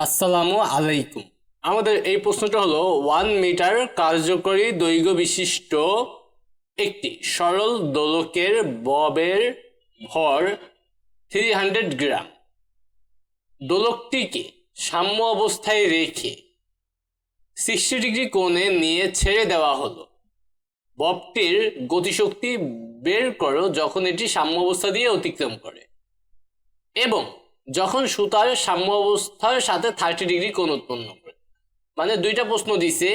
আসসালামু আলাইকুম। আমাদের এই প্রশ্নটা হলো ওয়ান মিটার কার্যকরী দৈর্ঘ্য বিশিষ্ট একটি সরল দোলকের ববের ভর থ্রি হান্ড্রেড গ্রাম দোলকটিকে সাম্য অবস্থায় রেখে সিক্সটি ডিগ্রি কোণে নিয়ে ছেড়ে দেওয়া হলো। ববটির গতিশক্তি বের করো যখন এটি সাম্য অবস্থা দিয়ে অতিক্রম করে। এবং যখন সুতার সাম্য অবস্থার সাথে থার্টি ডিগ্রি কোণ উৎপন্ন করে। মানে দুইটা প্রশ্ন দিছে,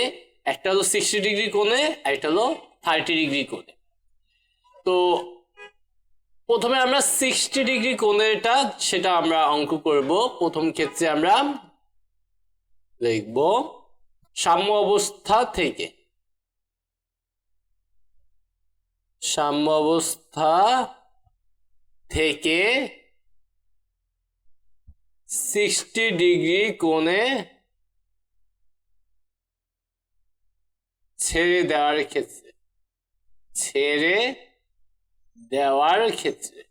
একটা হলো সিক্সটি ডিগ্রি কোণে একটা হলো থার্টি ডিগ্রি কোণে। তো প্রথমে আমরা সিক্সটি ডিগ্রি কোণেরটা, সেটা আমরা অঙ্ক করব। প্রথম ক্ষেত্রে আমরা লিখব সাম্য অবস্থা থেকে। সাম্য অবস্থা থেকে সিক্সটি ডিগ্রি কোণে ছেড়ে দেওয়ার ক্ষেত্রে, ছেড়ে দেওয়ার ক্ষেত্রে।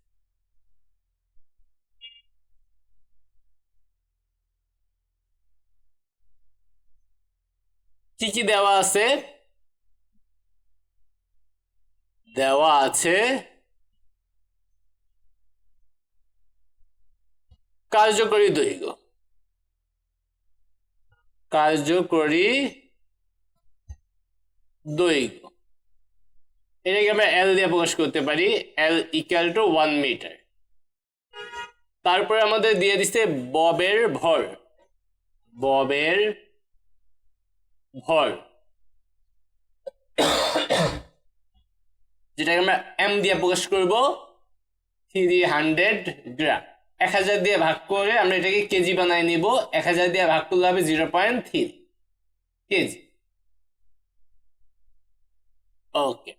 কি কি দেওয়া আছে? দেওয়া আছে কার্যকরী দৈর্ঘ্য। কার্যকরী দৈর্ঘ্য। এটাকে আমরা এল দিয়ে প্রকাশ করতে পারি। L equal to one metre তারপরে আমাদের দিয়ে দিচ্ছে ববের ভর। ববের ভর। যেটাকে আমরা এম দিয়ে প্রকাশ করব। থ্রি হান্ড্রেড গ্রাম এক হাজার দিয়ে ভাগ করে আমরা এটাকে কেজি বানাই নিব। এক হাজার দিয়ে ভাগ করলে হবে zero point three KG. Okay.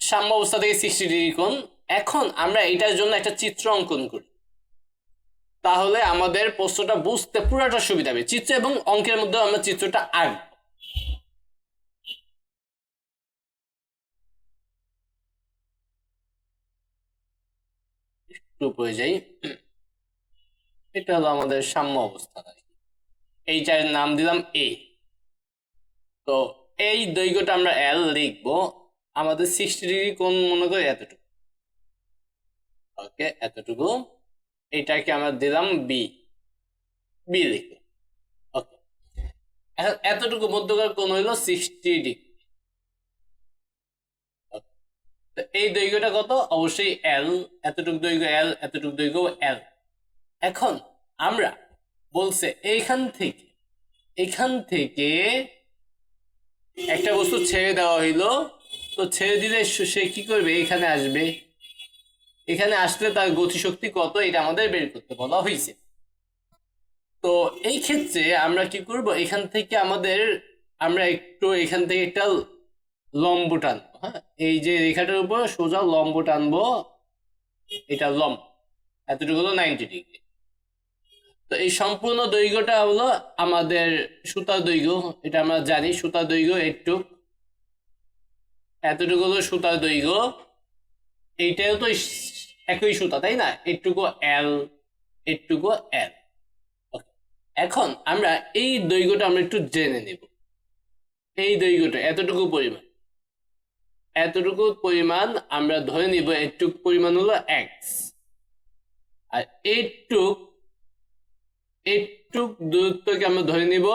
সাম্য অবস্থা থেকে সিক্সটি ডিগ্রি কোণ। এখন আমরা এটার জন্য একটা চিত্র অঙ্কন করি। তাহলে আমাদের প্রশ্নটা বুঝতে পুরোটা সুবিধা হবে। চিত্র এবং অঙ্কের মধ্যে আমরা চিত্রটা আঁকব। একটু উপরে যাই। এটা হলো আমাদের সাম্য অবস্থা আর কি নাম দিলাম এ তো এই দৈর্ঘ্যটা আমরা এল লিখব। আমাদের সিক্সটি ডিগ্রি কোন মনে করি এতটুকু। ওকে এতটুকু। এইটাকে আমরা দিলাম বি বি লিখে ওকে এতটুকু মধ্যকার কোণ হইল সিক্সটি ডিগ্রি এই দৈর্ঘ্যটা কত? অবশ্যই এল এতটুকু দৈর্ঘ্য এল এতটুকু দৈর্ঘ্য এল এখন আমরা বলছে এইখান থেকে, এখান থেকে একটা বস্তু ছেড়ে দেওয়া হইল। তো ছেড়ে দিলে সে- কি করবে? এখানে আসবে। এখানে আসলে তার গতিশক্তি কত? এটা আমাদের বের করতে বলা হয়েছে তো এই ক্ষেত্রে আমরা কি করব? এখান থেকে আমাদের আমরা একটু এখান থেকে একটা লম্ব টানবো হ্যাঁ? এই যে রেখাটার উপর সোজা লম্ব টানবো এটা লম্ব। এতটুকু হলো নাইনটি ডিগ্রি তো এই সম্পূর্ণ দৈর্ঘ্যটা হলো আমাদের সুতার দৈর্ঘ্য। এটা আমরা জানি সুতার দৈর্ঘ্য একটু। এতটুকু হলো সুতার দৈর্ঘ্য। এইটাও তো একই সুতা, তাই না? এটুকু এল এটুকু এল এখন আমরা এই দৈর্ঘ্যটা আমরা একটু জেনে নেব। এই দৈর্ঘ্যটা এতটুকু পরিমাণ। এতটুকু পরিমাণ আমরা ধরে নিব এটুকু পরিমাণ হলো এক্স আর এইটুক এইটুক দূরত্বকে আমরা ধরে নিব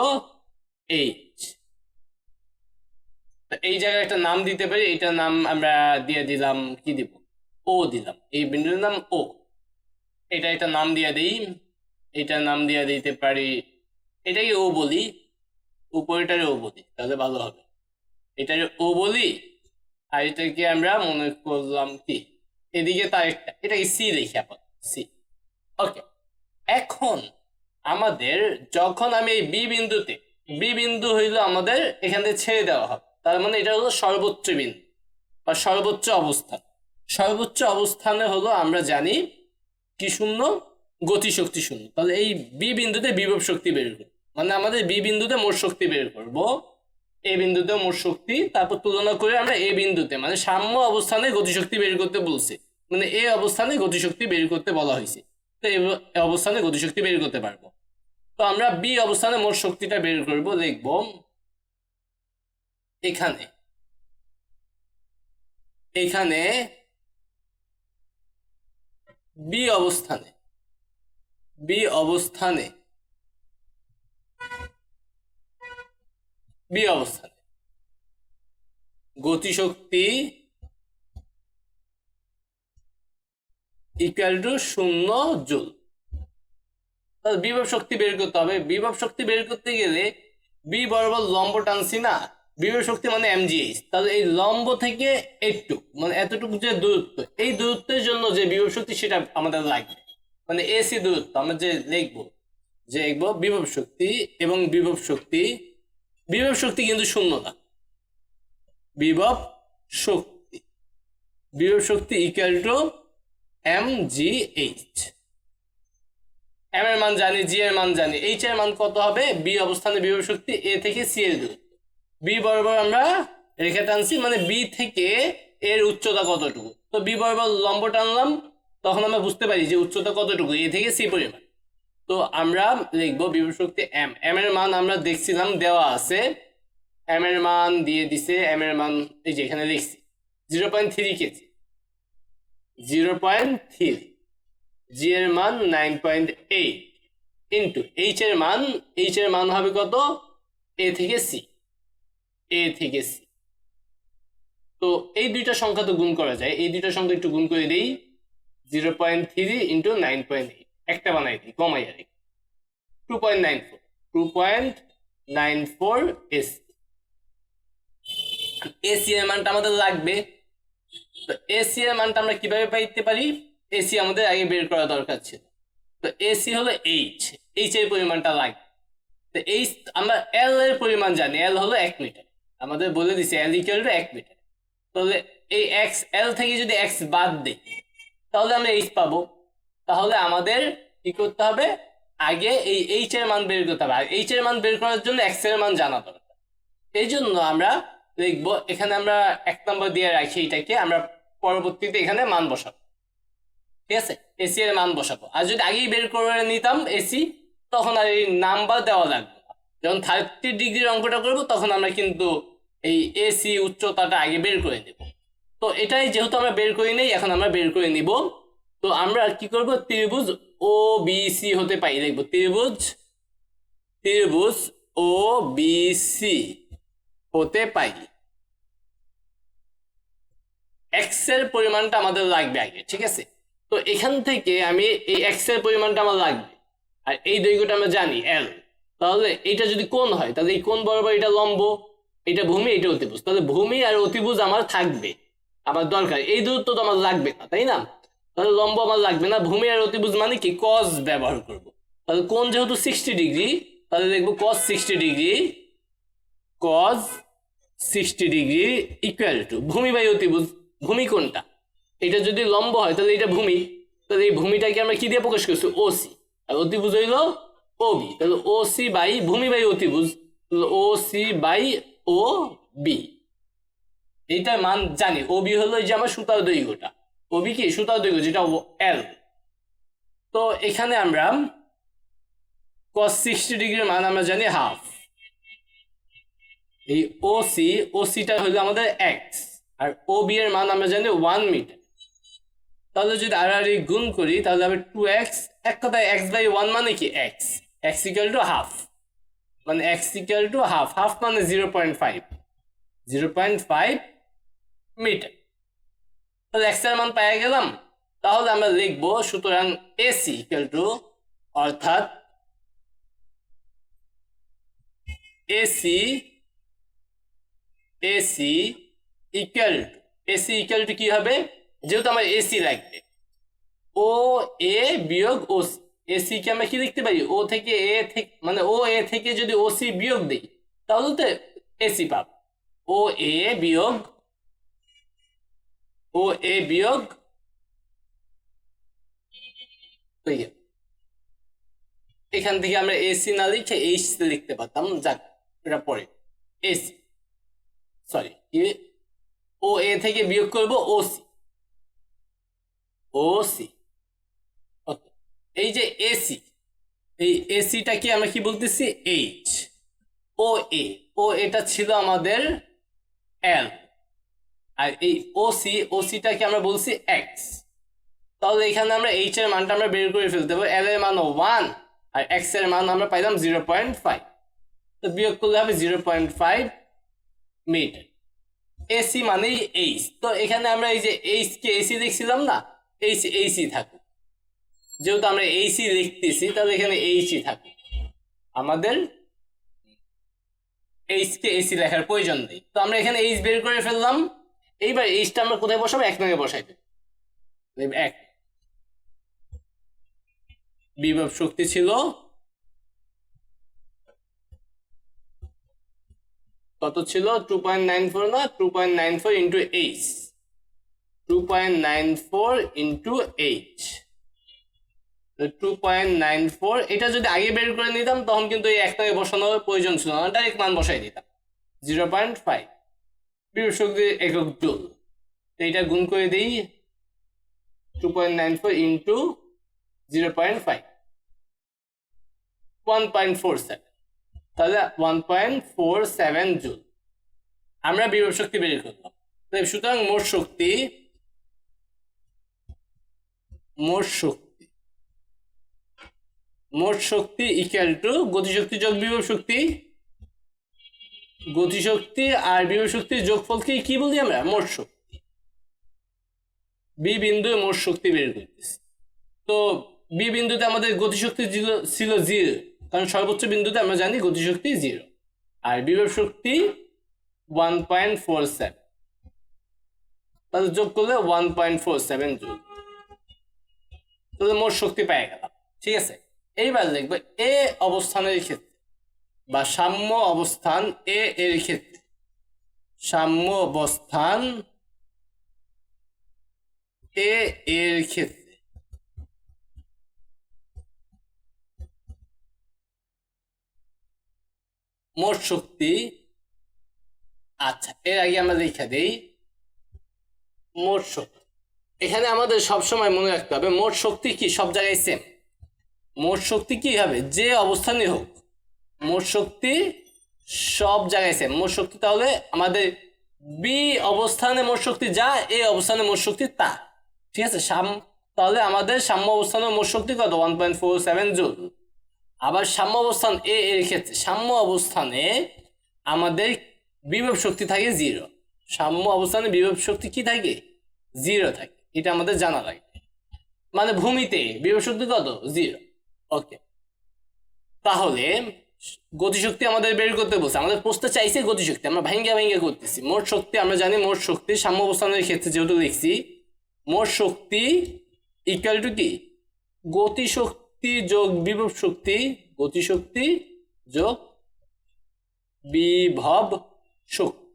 এইচ এই জায়গায় একটা নাম দিতে পারি এটার নাম আমরা দিয়ে দিলাম, কি দিব? ও দিলাম। এই বিন্দুর নাম ও এটা একটা নাম দিয়ে দিই এটার নাম দিয়ে দিতে পারি, এটাকে ও বলি উপরেটারে ও বলি, তাহলে ভালো হবে। এটারে ও বলি, আর এটাকে আমরা মনে করলাম কি? এদিকে তার একটা এটাকে সি দেখি আপাতত সি ওকে এখন আমাদের যখন আমি এই বি বিন্দুতে, বি বিন্দু হইল আমাদের এখান থেকে ছেড়ে দেওয়া হবে তার মানে এটা হলো সর্বোচ্চ বিন্দু বা সর্বোচ্চ অবস্থান সর্বোচ্চ অবস্থানে হলো আমরা জানি কি শূন্য? গতিশক্তি শূন্য। তাহলে এই বি বিন্দুতে বিভব শক্তি বের করব। মানে আমাদের বি বিন্দুতে মোট শক্তি বের করব। এ বিন্দুতে মোট শক্তি, তারপর তুলনা করে আমরা এ বিন্দুতে মানে সাম্য অবস্থানে গতিশক্তি বের করতে বলছে। মানে এ অবস্থানে গতিশক্তি বের করতে বলা হয়েছে। তো এই অবস্থানে গতিশক্তি বের করতে পারব। তো আমরা বি অবস্থানে মোট শক্তিটা বের করব লিখব এখানে। এখানে বি অবস্থানে বি অবস্থানে বি অবস্থানে। গতিশক্তি ইকুয়াল টু শূন্য জুল। বিভব শক্তি বের করতে হবে। বিভব শক্তি বের করতে গেলে বি বরাবর লম্ব টানছি না। বিভব শক্তি মানে এমজিএইচ তাহলে এই লম্ব থেকে এইটুক মানে এতটুকু যে দূরত্ব, এই দূরত্বের জন্য যে বিভব শক্তি সেটা আমাদের লাগবে। মানে এসি দূরত্ব, আমরা যে লিখব যে লিখব বিভব শক্তি এবং বিভব শক্তি। বিভব শক্তি কিন্তু শূন্য না। বিভব শক্তি। বিভব শক্তি equal to M G H M এর মান জানি জি এর মান জানি। এইচ এর মান কত হবে? বি অবস্থানে বিভব শক্তি এ থেকে সি এর দূরত্ব। বি বরাবর আমরা রেখা টানছি মানে বি থেকে এর উচ্চতা কতটুকু? তো বি বরাবর লম্ব টানলাম, তখন আমরা বুঝতে পারি যে উচ্চতা কতটুকু? এ থেকে সি পরিমাণ। তো আমরা লিখব বিভব শক্তি এম এম এর মান আমরা দেখছিলাম, দেওয়া আছে। এম এর মান দিয়ে দিছে এম এর মান এই যে এখানে লিখছি। Zero point three KG. Zero point three G এর মান nine point eight into H এর মান এইচ এর মান হবে কত? এ থেকে সি এ থেকে সি তো এই দুইটা সংখ্যা তো গুণ করা যায়। এই দুইটা সংখ্যা একটু গুণ করে দিই। Zero point three into nine point eight একটা বানাই দিই, কমাই আর two point nine four two point nine four S AC এর মানটা আমাদের লাগবে। তো এসি এর মানটা আমরা কীভাবে পাইতে পারি? এসি আমাদের আগে বের করা দরকার ছিল। তো এসি হলো এইচ এইচ এর পরিমাণটা লাগে। তো এইচ আমরা এল এর পরিমাণ জানি। এল হলো এক মিটার। আমাদের বলে দিছে এল ইকুয়াল টু এক মিটার। তাহলে এই এক্স এল থেকে যদি এক্স বাদ দিই, তাহলে আমরা এইচ পাবো। তাহলে আমাদের কি করতে হবে? আগে এই এইচ এর মান বের করতে হবে। আর এইচ এর মান বের করার জন্য এক্সের মান জানা দরকার। এই জন্য আমরা লিখব, এখানে আমরা এক নম্বর দিয়ে রাখি এটাকে। আমরা পরবর্তীতে এখানে মান বসাবো। ঠিক আছে? এসি এর মান বসাবো। আর যদি আগেই বের করে নিতাম এসি তখন আর এই নাম্বার দেওয়া লাগবে যখন থার্টি ডিগ্রির অঙ্কটা করব, তখন আমরা কিন্তু এই এসি উচ্চতাটা আগে বের করে নেব। তো এটাই যেহেতু আমরা বের করে নেই, এখন আমরা বের করে নিব। তো আমরা কি করব? ত্রিভুজ ও বি সি হতে পাই দেখব, ত্রিভুজ ত্রিভুজ ও বি সি হতে পাই এক্সের পরিমাণটা আমাদের লাগবে আগে, ঠিক আছে? তো এখান থেকে আমি এই এক্সের পরিমাণটা আমার লাগবে। আর এই দৈর্ঘ্যটা আমরা জানি এল তাহলে এটা যদি কোন হয়, তাহলে এই কোণ বরাবর এটা লম্ব, এটা ভূমি, এটা অতিভুজ। তাহলে ভূমি আর অতিভুজ আমার থাকবে, আমার দরকার। এই দূরত্ব তো আমার লাগবে না, তাই না? তাহলে লম্ব আমার লাগবে না, ভূমি আর অতিভুজ মানে কি? কজ ব্যবহার করব। তাহলে কোন যেহেতু সিক্সটি ডিগ্রি তাহলে দেখব cos sixty degree cos sixty degree equal to ভূমি বাই অতিভুজ, ভূমি কোনটা এটা যদি লম্ব হয়, তাহলে এটা ভূমি। তাহলে এই ভূমিটাকে আমরা কি দিয়ে প্রকাশ করছি? ওসি আর অতিভুজ হইল ওবি তাহলে ও সি বাই ভূমি বাই অতিভুজ। O C by O B এইটার মান জানি। ও বি হলো যে আমার সুতার দৈর্ঘ্যটা। ও বি কি? সুতার দৈর্ঘ্য, যেটা এল তো এখানে আমরা কস সিক্সটি ডিগ্রির মান আমরা জানি হাফ এই ও সি ও সিটা হলো আমাদের এক্স আর ও বি এর মান আমরা জানি ওয়ান মিটার তাহলে যদি আর আর গুণ করি, তাহলে হবে টু এক্স এক কথায় এক্স বাই ওয়ান মানে কি? X x equal to half মানে x equal to half half মানে zero point five zero point five metre তাহলে এক্সের মান পাই গেলাম। তাহলে আমরা লিখব, সুতরাং এসি ইকুয়াল টু অর্থাৎ AC AC equal to AC equal to কি হবে? যেহেতু আমার এসি লাগবে। ও এ বিয়োগ ও এসি কে আমরা কি লিখতে পারি? ও থেকে এ থেকে মানে ও এ থেকে যদি ও সি বিয়োগ দিই, তাহলে তো এসি পাব। ও এ বিয়োগ ও এ বিয়োগ। এখান থেকে আমরা এসি না লিখে এইচ লিখতে পারতাম। যাক, এটা পরে। এসি সরি ও এ থেকে বিয়োগ করব ও সি ও সি এই যে এসি এই এসিটাকে আমরা কি বলতেছি? এইচ ও এ ও এটা ছিল আমাদের এল আর এই ও সি ও সিটাকে আমরা বলছি? এক্স তাহলে এখানে আমরা এইচ এর মানটা আমরা বের করে ফেলতে পারব। এল এর মান ওয়ান আর এক্সের মান আমরা পাইলাম জিরো পয়েন্ট ফাইভ তো বিয়োগ করলে হবে zero point five metre AC মানেই এইচ তো এখানে আমরা এই যে এইচ কে এসি দেখছিলাম না? এইচ এইচই থাকুক যেহেতু আমরা এইচই লিখতেছি, তাহলে এখানে এইচই থাকুক আমাদের এইচ কে এসি লেখার প্রয়োজন নেই। তো আমরা এখানে এইচ বের করে ফেললাম। এইবার এইচটা আমরা কোথায় বসাবো? এক নঙ্গে বসাই দেব। দেব এক। বিভব শক্তি ছিল কত ছিল? টু পয়েন্ট নাইন ফোর না? Two point nine four into h two point nine four into h two point nine four এটা যদি আগে বের করে নিতাম, তখন কিন্তু এই একটাকে বসানোর প্রয়োজন ছিল না ডাইরেক্ট মান বসাই দিতাম। জিরো পয়েন্ট ফাইভ বিভব শক্তির একক জুল এটা গুণ করে দিই two point nine four into zero point five one point four seven তাহলে one point four seven joule. আমরা বিভব শক্তি বের করলাম। সুতরাং মোট শক্তি মোট শক্তি। মোট শক্তি ইকুয়াল টু গতিশক্তি যোগ বিভব শক্তি। গতিশক্তি আর বিভব শক্তির যোগফলকে কি বলি আমরা? মোট শক্তি। বি বিন্দু মোট শক্তি বের করতেছি। তো বি বিন্দুতে আমাদের গতিশক্তি ছিল জিরো কারণ সর্বোচ্চ বিন্দুতে আমরা জানি গতিশক্তি জিরো আর বিভব শক্তি ওয়ান পয়েন্ট ফোর সেভেন তাহলে যোগ করলে one point four seven joule তাহলে মোট শক্তি পেয়ে গেলাম ঠিক আছে? এইবার দেখব এ অবস্থানের ক্ষেত্রে বা সাম্য অবস্থান এ এর ক্ষেত্রে, সাম্য অবস্থান এ এর ক্ষেত্রে, মোট শক্তি আচ্ছা এর আগে আমরা লিখে দেই, মোট শক্তি এখানে আমাদের সবসময় মনে রাখতে হবে, মোট শক্তি কি? সব জায়গায় সেম মোট শক্তি কি হবে? যে অবস্থানে হোক, মোট শক্তি সব জায়গায় সেম মোট শক্তি তাহলে আমাদের বি অবস্থানে মোট শক্তি যা এ অবস্থানে মোট শক্তি তা। ঠিক আছে? সাম, তাহলে আমাদের সাম্য অবস্থানের মোট শক্তি কত? One point four seven joule. আবার সাম্য অবস্থান এ এর ক্ষেত্রে, সাম্য অবস্থানে আমাদের বিভব শক্তি থাকে জিরো সাম্য অবস্থানে বিভব শক্তি কি থাকে? জিরো থাকে। এটা আমাদের জানা লাগে। মানে ভূমিতে বিভব শক্তি কত? জিরো ওকে তাহলে, গতিশক্তি আমাদের বের করতে বলছে। আমাদের প্রশ্ন চাইছে গতিশক্তি। আমরা ভাঙ্গা ভাঙ্গা করতেছি। মোট শক্তি, আমরা জানি মোট শক্তি সাম্য অবস্থানের ক্ষেত্রে যেহেতু লিখছি মোট শক্তি ইকুয়াল টু কি? গতিশক্তি যোগ বিভব শক্তি, গতিশক্তি যোগ বিভব শক্তি।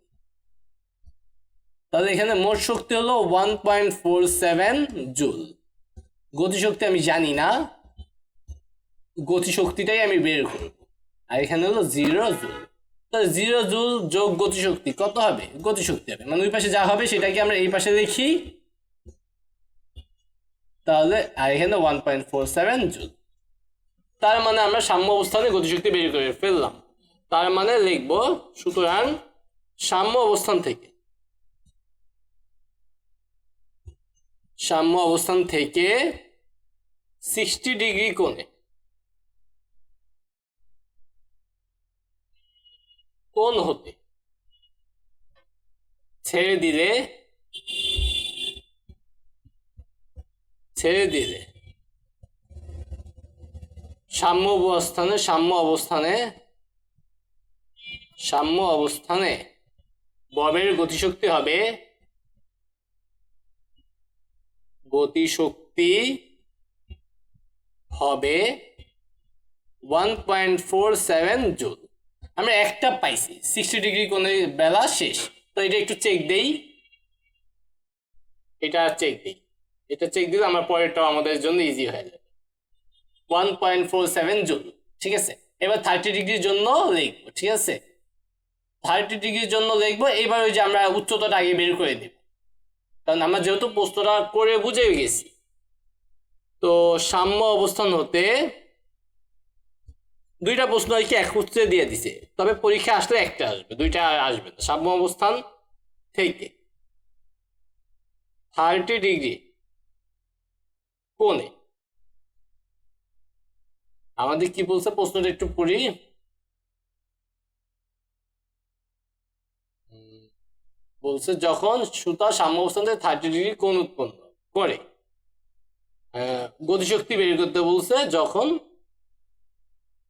তাহলে এখানে মোট শক্তি হলো one point four seven joule. গতিশক্তি আমি জানি না। গতিশক্তিটাই আমি বের করব। আর এখানে হলো জিরো জুল। তো জিরো জুল যোগ গতিশক্তি, কত হবে? গতিশক্তি হবে। মানে ওই পাশে যা হবে সেটাকে আমরা এই পাশে দেখি তাহলে, আর এখানে one point four seven joule. তার মানে আমরা সাম্য অবস্থানে গতিশক্তি বের করে ফেললাম। তার মানে লিখব, সুতরাং সাম্য অবস্থান থেকে সাম্য অবস্থান থেকে সিক্সটি ডিগ্রি কোণে। কোণ হতে ছেড়ে দিলে ছেড়ে দিলে সাম্য অবস্থানে সাম্য অবস্থানে সাম্য অবস্থানে ববের গতিশক্তি হবে গতিশক্তি হবে one point four seven joule আমরা একটা পাইছি সিক্সটি ডিগ্রি কোণে বেলা শেষ। তো এটা একটু চেক দেই। এটা চেক দিই। এটা চেক দিলে আমার পরেরটাও আমাদের জন্য ইজি হয়ে যাবে। One point four seven joule ঠিক আছে? এবার থার্টি ডিগ্রির জন্য লিখব, ঠিক আছে? থার্টি ডিগ্রির জন্য লিখব, এবার ওই যে আমরা উচ্চতাটা আগে বের করে দেব। কারণ আমরা যেহেতু প্রশ্নটা করে বুঝে গেছি। তো সাম্য অবস্থান হতে দুইটা প্রশ্ন আর কি একত্রে দিয়ে দিছে। তবে পরীক্ষা আসলে একটা আসবে, দুইটা আসবে না, সাম্য অবস্থান থেকে। থার্টি ডিগ্রি কোণে। আমাদের কি বলছে? প্রশ্নটা একটু পড়ি। বলছে যখন সুতা সাম্য অবস্থান থেকে থার্টি ডিগ্রি কোণ উৎপন্ন করে গতিশক্তি বের করতে বলছে যখন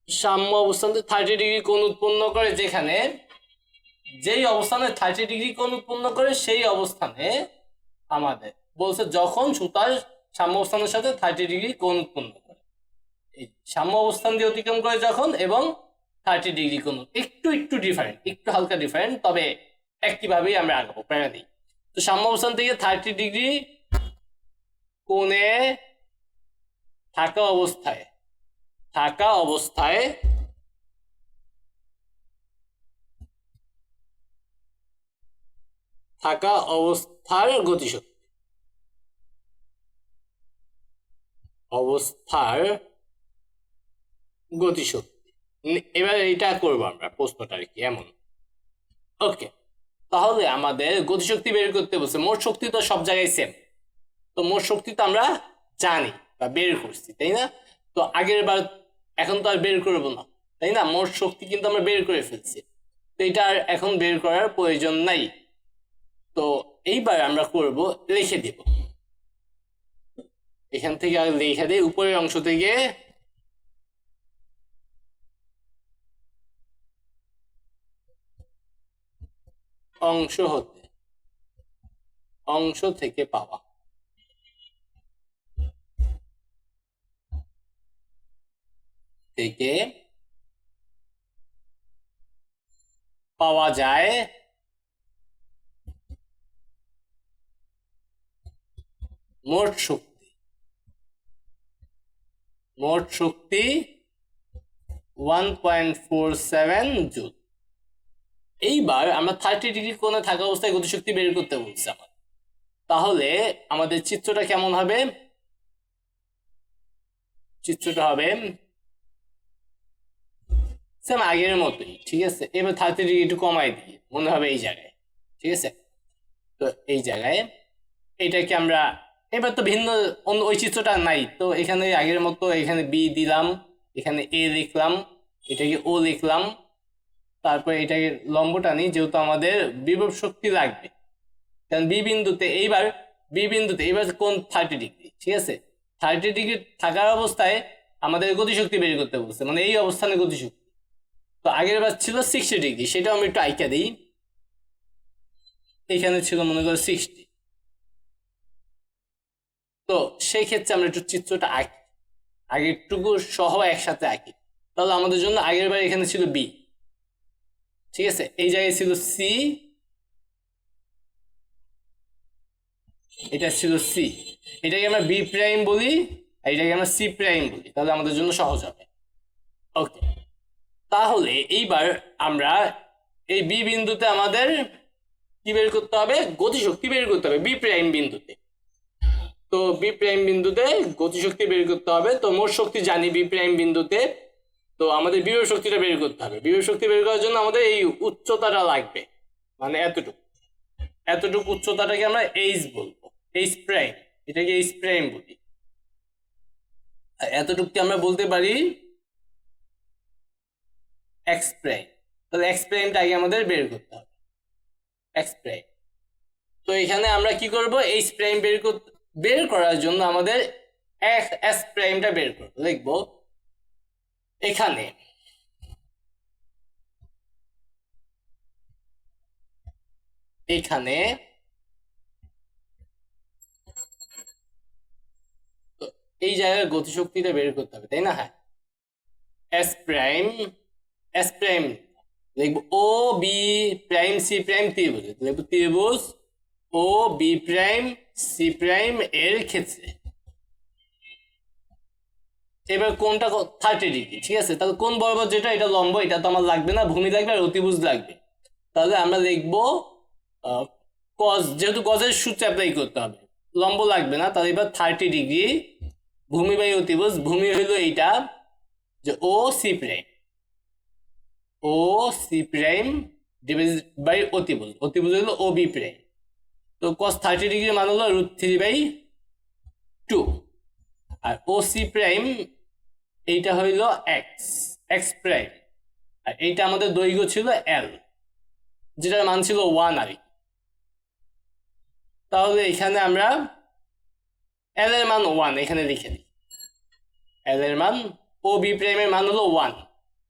সাম্য অবস্থান থার্টি ডিগ্রি কোণ উৎপন্ন করে যেখানে, যেই অবস্থানে থার্টি ডিগ্রি কোণ উৎপন্ন করে সেই অবস্থানে আমাদের বলছে যখন সুতার সাম্য অবস্থানের সাথে থার্টি ডিগ্রি কোণ উৎপন্ন করে। এই সাম্য অবস্থান দিয়ে অতিক্রম করে যখন এবং থার্টি ডিগ্রি কোণ, একটু একটু ডিফারেন্ট একটু হালকা ডিফারেন্ট তবে একইভাবেই আমরা প্রেরণা দিই। তো সাম্য অবস্থান থেকে থার্টি ডিগ্রি কোণে থাকা অবস্থায় থাকা অবস্থায় থাকা অবস্থার গতিশক্তি। অবস্থার গতিশক্তি। এবার এটা করব আমরা প্রশ্নটা আর কি, এমন। ওকে তাহলে আমাদের গতিশক্তি বের করতে বলছে। মোট শক্তি তো সব জায়গায় সেম তো মোট শক্তি তো আমরা জানি বা বের করছি, তাই না? তো আগের বার এখন তো আর বের করব না, তাই না? মোট শক্তি কিন্তু আমরা বের করে ফেলছি। তো এটা আর এখন বের করার প্রয়োজন নাই। তো এইবার আমরা করব লিখে দেব। এখান থেকে আর লিখে দিই, উপরের অংশ থেকে অংশ হতে, অংশ থেকে পাওয়া। থেকে পাওয়া যায় মোট শক্তি। মোট শক্তি one point four seven joule এইবার আমরা থার্টি ডিগ্রি কোণে থাকা অবস্থায় গতিশক্তি বের করতে বলছি আমার। তাহলে আমাদের চিত্রটা কেমন হবে? চিত্রটা হবে সেম আগের মতোই, ঠিক আছে? এবার থার্টি ডিগ্রি একটু কমাই দিই, মনে হবে এই জায়গায়, ঠিক আছে? তো এই জায়গায় এটাকে আমরা, এবার তো ভিন্ন, অন্য ওই চিত্রটা নাই, তো এখানে আগের মতো এখানে বি দিলাম, এখানে এ লিখলাম, এটাকে ও লিখলাম তারপরে এটাকে লম্ব টানি যেহেতু আমাদের বিভব শক্তি লাগবে। কারণ বি বিন্দুতে এইবার, বি বিন্দুতে এইবার কোন থার্টি ডিগ্রি ঠিক আছে? থার্টি ডিগ্রি থাকার অবস্থায় আমাদের গতিশক্তি বের করতে বলছে মানে এই অবস্থানে গতিশক্তি। তো আগের বার ছিল সিক্সটি ডিগ্রি সেটাও আমি একটু আইকা দিই। এখানে ছিল, মনে করো সিক্সটি তো সেই ক্ষেত্রে আমরা একটু চিত্রটা আঁকি। আগেরটুকু সহ একসাথে আঁকি। তাহলে আমাদের জন্য আগের বার এখানে ছিল বি। ঠিক আছে, এই জায়গায় ছিল সি এটা ছিল সি এটাকে আমরা বি প্রাইম বলি এটাকে আমরা সি প্রাইম বলি, তাহলে আমাদের জন্য সহজ হবে। ওকে তাহলে এইবার আমরা এই বি বিন্দুতে আমাদের কি বের করতে হবে? গতিশক্তি বের করতে হবে বি প্রাইম বিন্দুতে। তো বি প্রাইম বিন্দুতে গতিশক্তি বের করতে হবে, তো মোট শক্তি জানি বি প্রাইম বিন্দুতে। তো আমাদের বিভব শক্তিটা বের করতে হবে। বিভব শক্তি বের করার জন্য আমাদের এই উচ্চতাটা লাগবে। মানে এতটুকু। এতটুকু উচ্চতাটাকে আমরা এইচ বলব। H prime. এটাকে এইচ প্রাইম বলি। এতটুকুকে আমরা বলতে পারি এক্স প্রাইম। তাহলে এক্স প্রাইমটা আগে আমাদের বের করতে হবে। X prime. তো এখানে আমরা কি করব? এইচ প্রাইম বের বের করার জন্য আমাদের এক্স এস প্রাইমটা বের করব। লিখব এখানে। এখানে। এই জায়গায় গতিশক্তিটা বের করতে হবে, তাই না? হ্যাঁ। এস প্রাইম এস প্রাইম লিখব O B prime C prime ত্রিভুজ লিখব ত্রিভুজ O B prime C prime এর ক্ষেত্রে। এবার কোনটা থার্টি ডিগ্রি ঠিক আছে? তাহলে কোন বরাবর যেটা, এটা লম্ব, এটা তো আমার লাগবে না, ভূমি লাগবে আর অতিভুজ লাগবে। তাহলে আমরা লিখব কজ যেহেতু গজের সূত্র অ্যাপ্লাই করতে হবে, লম্ব লাগবে না, তাহলে এবার থার্টি ডিগ্রি ভূমি বাই অতিভুজ, ভূমি হইল এইটা, যে O C prime O C prime divide by অতিভুজ অতিভুজ হলো ও বি প্রাইম তো কস থার্টি ডিগ্রি মান হলো রুট থ্রি বাই টু আর ও সি প্রাইম এইটা হইল এক্স এক্স প্রাইম আর এইটা আমাদের দৈর্ঘ্য ছিল এল যেটার মান ছিল ওয়ান আর তাহলে এখানে আমরা এল এর মান ওয়ান এখানে লিখে দিই। এল এর মান ও বি প্রাইমের মান হলো ওয়ান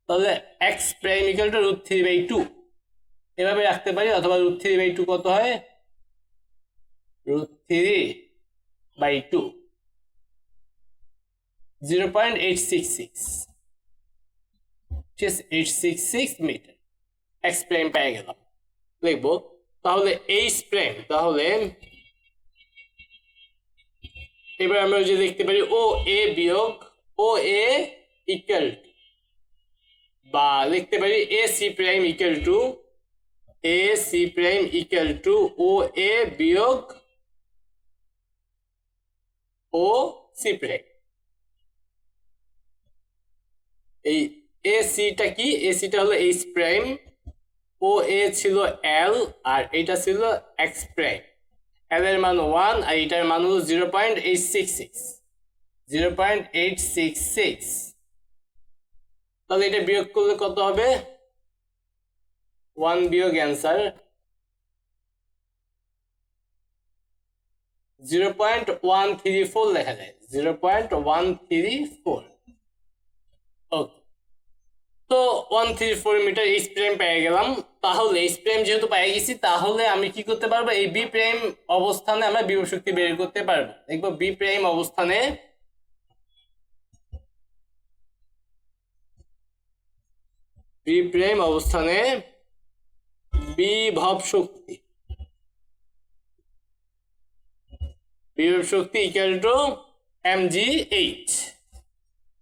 তাহলে x prime equal to root three by two এভাবে রাখতে পারি, অথবা রুট থ্রি বাই টু কত হয়? Root three by two zero point eight six six ঠিক আছে eight six six metre x prime গেলাম লিখব তাহলে এইচ প্রাইম তাহলে এবার আমরা যে দেখতে পারি ও এ বিয়োগ ও এ ইকুয়াল বা লিখতে পারি A C prime equal to A C prime equal to O A বিয়োগ ও সি প্রাইম এই এ সিটা কি? এ সিটা হলো এইচ প্রাইম ও এ ছিল এল আর এটা ছিল এক্স প্রাইম এল এর মান ওয়ান আর এটার মান হলো zero point eight six six zero point eight six six তাহলে এটা বিয়োগ করলে কত হবে? ওয়ান বিয়োগ answer zero point one three four লেখা যায়। Zero point one three four okay তো one three four metre h prime পেয়ে গেলাম। তাহলে এইচ প্রাইম যেহেতু পেয়ে গেছি, তাহলে আমি কি করতে পারব? এই বি প্রাইম অবস্থানে আমরা বিভব শক্তি বের করতে পারব। দেখব বি প্রাইম অবস্থানে বি প্রাইম অবস্থানে বিভব শক্তি। বিভব শক্তি equal to m g h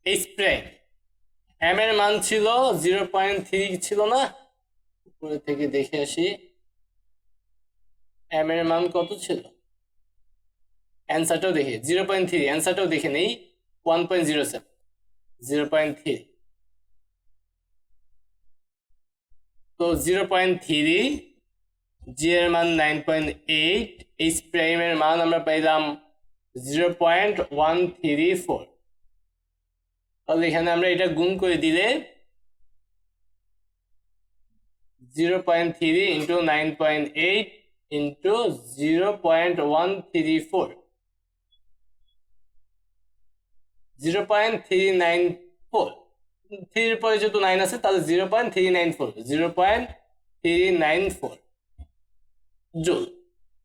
h prime m এর মান ছিল জিরো পয়েন্ট থ্রি ছিল না? উপরে থেকে দেখে আসি। এম এর মান কত ছিল? অ্যান্সারটাও দেখে। জিরো পয়েন্ট থ্রি অ্যান্সারটাও দেখে নেই। One point zero seven zero point three তো জিরো পয়েন্ট থ্রি জি এর মান নাইন পয়েন্ট এইট এইচ প্রাইমের মান আমরা পাইলাম zero point one three four তাহলে এখানে আমরা এটা গুণ করে দিলে zero point three into nine point eight into zero point one three four zero point three nine four থ্রির পরে যেহেতু নাইন আছে, তাহলে zero point three nine four zero point three nine four joule.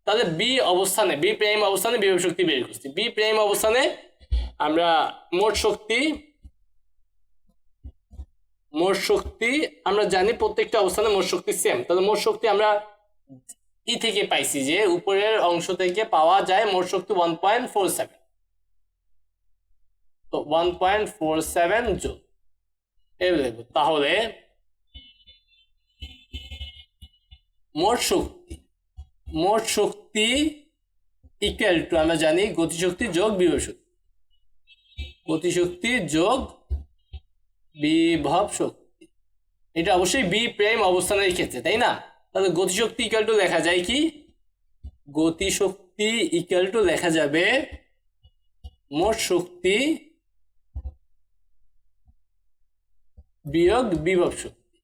তাহলে বি অবস্থানে B prime অবস্থানে বিভব শক্তি বের করছি। বি প্রাইম অবস্থানে আমরা মোট শক্তি মোট শক্তি আমরা জানি প্রত্যেকটা অবস্থানে মোট শক্তি সেম তাহলে মোট শক্তি আমরা ই থেকে পাইছি যে উপরের অংশ থেকে পাওয়া যায় মোট শক্তি ওয়ান পয়েন্ট ফোর সেভেন তো one point four seven joule. তাহলে মোট শক্তি মোট শক্তি ইকুয়াল টু আমরা জানি গতিশক্তি যোগ বিভব শক্তি। গতিশক্তি যোগ বিভব শক্তি। এটা অবশ্যই বি প্রাইম অবস্থানের ক্ষেত্রে, তাই না? তাহলে গতিশক্তি ইকুয়াল টু লেখা যায় কি? গতিশক্তি ইকুয়াল টু লেখা যাবে মোট শক্তি বিয়োগ বিভব শক্তি।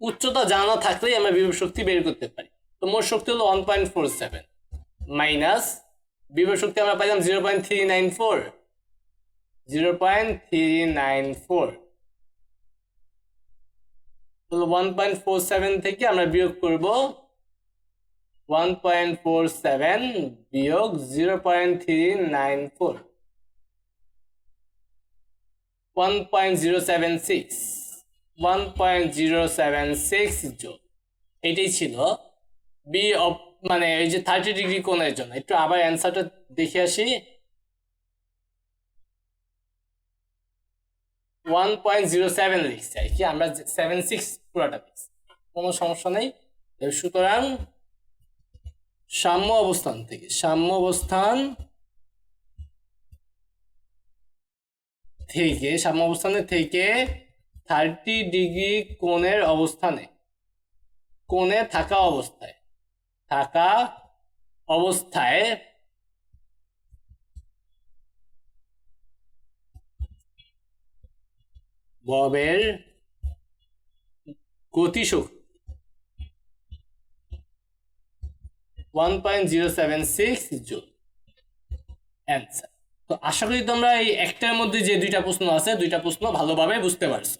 উচ্চতা জানা থাকলেই আমরা বিভব শক্তি বের করতে পারি। তো মোট শক্তি হলো one point four seven minus বিভব শক্তি আমরা পাইলাম zero point three nine four zero point three nine one point থেকে আমরা বিয়োগ করব। ওয়ান পয়েন্ট ফোর সেভেন বিয়োগ zero seven six one point zero seven six এটাই ছিল। বি মানে এই যে থার্টি ডিগ্রি কোণের জন্য। একটু আবার অ্যান্সারটা দেখে আসি। ওয়ান পয়েন্ট জিরো সেভেন লিখছি আর কি, আমরা সেভেন সিক্স পুরাটা কোনো সমস্যা নেই। সুতরাং সাম্য অবস্থান থেকে, সাম্য অবস্থান থেকে, সাম্য অবস্থানের থেকে থার্টি ডিগ্রি কোণের অবস্থানে, কোণে থাকা অবস্থায় থাকা অবস্থায় ববের গতিশক্তি one point zero seven six joule answer তো আশা করি তোমরা এই একটার মধ্যে যে দুইটা প্রশ্ন আছে, দুইটা প্রশ্ন ভালোভাবে বুঝতে পারছ।